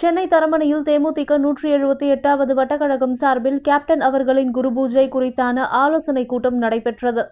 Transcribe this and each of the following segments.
சென்னை தரமணியில் தேமுதிக நூற்றி எழுபத்தி எட்டாவது வட்டக்கழகம் சார்பில் கேப்டன் அவர்களின் குருபூஜை குறித்தான ஆலோசனைக் கூட்டம் நடைபெற்றது.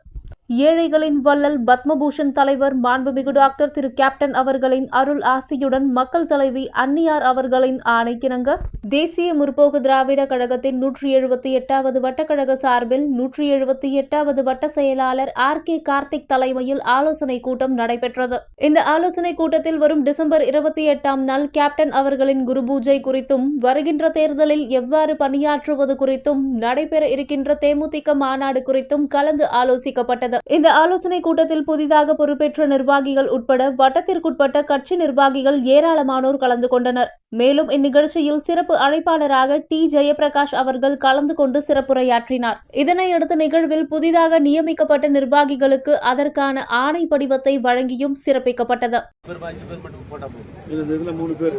ஏழைகளின் வள்ளல் பத்மபூஷன் தலைவர் மாண்புமிகு டாக்டர் திரு கேப்டன் அவர்களின் அருள் ஆசியுடன் மக்கள் தலைவி அன்னியார் அவர்களின் ஆணைக்கிணங்க தேசிய முற்போக்கு திராவிட கழகத்தின் நூற்றி எழுபத்தி எட்டாவது வட்டக்கழக சார்பில் நூற்றி எழுபத்தி எட்டாவது வட்ட செயலாளர் ஆர் கே கார்த்திக் தலைமையில் ஆலோசனை கூட்டம் நடைபெற்றது. இந்த ஆலோசனை கூட்டத்தில் வரும் டிசம்பர் இருபத்தி எட்டாம் நாள் கேப்டன் அவர்களின் குரு பூஜை குறித்தும் வருகின்ற தேர்தலில் எவ்வாறு பணியாற்றுவது குறித்தும் நடைபெற இருக்கின்ற தேமுதிக மாநாடு குறித்தும் கலந்து ஆலோசிக்கப்பட்டது. இந்த ஆலோசனை கூட்டத்தில் புதிதாக பொறுப்பேற்ற நிர்வாகிகள் உட்பட வட்டத்திற்குட்பட்ட கட்சி நிர்வாகிகள் ஏராளமானோர் கலந்து கொண்டனர். மேலும் இந்நிகழ்ச்சியில் சிறப்பு அழைப்பாளராக டி. ஜெயபிரகாஷ் அவர்கள் கலந்து கொண்டு சிறப்புரையாற்றினார். இதனையடுத்து நிகழ்வில் புதிதாக நியமிக்கப்பட்ட நிர்வாகிகளுக்கு அதற்கான ஆணை படிவத்தை வழங்கியும் சிறப்பிக்கப்பட்டது. மூணு பேர்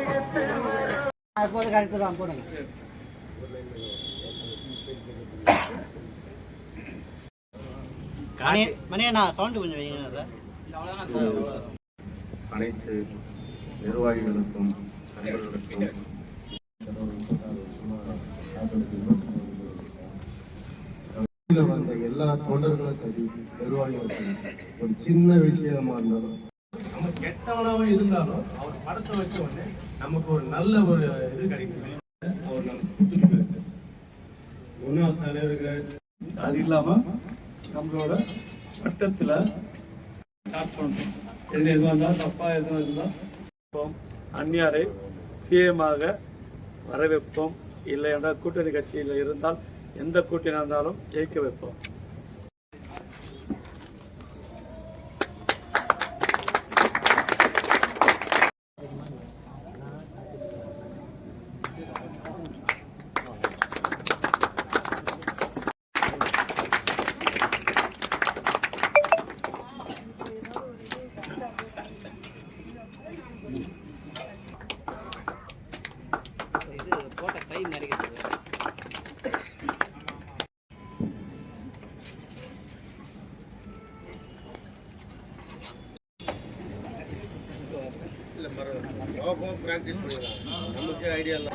அப்போது கரெக்டு தான் போடுங்க. மணி மணியண்ணா சவுண்டு கொஞ்சம் வைங்க அனைத்து நிர்வாகிகளுக்கும் வந்த எல்லா தொண்டர்களும் சரி நிர்வாகிகளும் சரி ஒரு சின்ன விஷயமா இருந்தாலும் நம்ம கெட்டவனாவும் இருந்தாலும் அவர் படத்தை வச்ச உடனே நமக்கு ஒரு நல்ல ஒரு இது கிடைக்கும் அவர் நமக்கு கொடுத்துருக்கு தலைவர்கள் அது இல்லாம நம்மளோட வட்டத்துல ஸ்டார்ட் பண்ணணும். என்ன எதுவாக இருந்தாலும் தப்பா எதுவும் இருந்தால் அந்நியாரை சிஎமாக வரவேற்போம். இல்லை என்றால் கூட்டணி கட்சியில் இருந்தால் எந்த கூட்டணி இருந்தாலும் ஜெயிக்க வைப்போம். போக போக ப்ராக்டிஸ் பண்ணிடலாம் நமக்கு ஐடியா இல்லை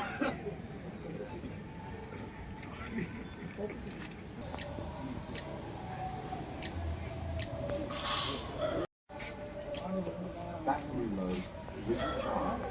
Thank.